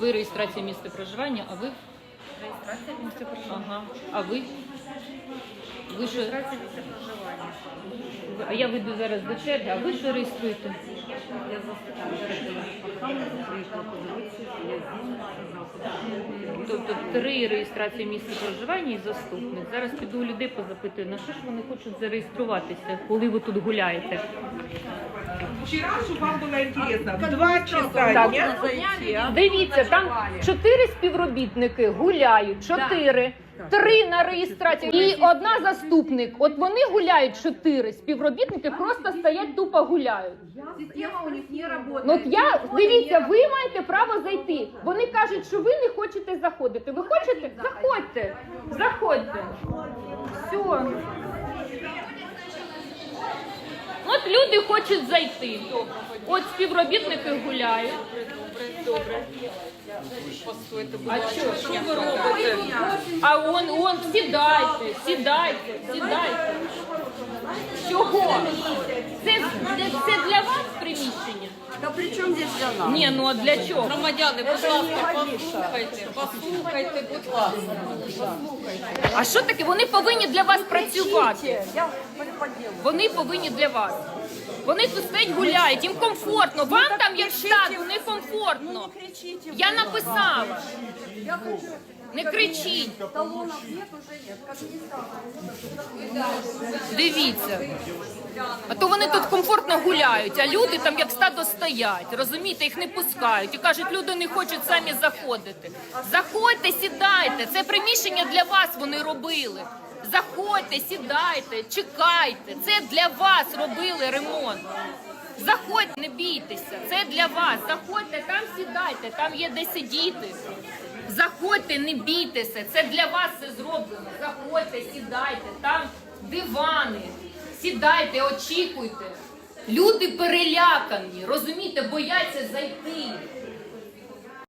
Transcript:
Ви реєстрація місця проживання, а ви? Реєстрація місця проживання. Ага. А ви? Ви ж Реєстрація місця проживання. а я веду зараз до черги, а ви що реєструєте? Я. Тобто три реєстрації місця проживання і заступник. Зараз піду у людей позапитую, на що ж вони хочуть зареєструватися, коли ви тут гуляєте. Вчера, чтобы вам было интересно, в два часа дня Дивіться, там чотири співробітники гуляють, чотири. Три на реєстрацію і одна заступник. От вони гуляють чотири співробітники, просто стоять тупо гуляють. Система у них не работает. Ну от я дивіться, ви маєте право зайти. Вони кажуть, що ви не хочете заходити. Ви хочете? Заходьте, заходьте. Все. Люди хочуть зайти. От співробітники гуляють. Добре. А що? Що ви робите? А он, он, сідайте, сідайте, сідайте. Чого? Це, це, це для вас приміщення? Да при чем здесь для нас? Ні, ну а для чого? Громадяни, будь ласка, послухайте, послухайте, будь ласка. А що таке? Вони повинні для вас працювати. Вони повинні для вас. Вони тут стоять гуляють, їм комфортно. Вам там як штату не комфортно. Я написала. Не кричіть. Талонов нет, уже нет. Как администратор. Дивіться. А то вони тут комфортно гуляють, а люди там як стадо стоять. Розумієте, їх не пускають. І кажуть, люди не хочуть самі заходити. Заходьте, сідайте. Це приміщення для вас вони робили. Заходьте, сідайте, чекайте. Це для вас робили ремонт. Заходьте, не бійтеся. Це для вас. Заходьте, там сідайте, там є де сидіти. Заходьте, не бійтеся. Це для вас все зроблено. Заходьте, сідайте, там дивани. Сідайте, очікуйте. Люди перелякані, розумієте, бояться зайти.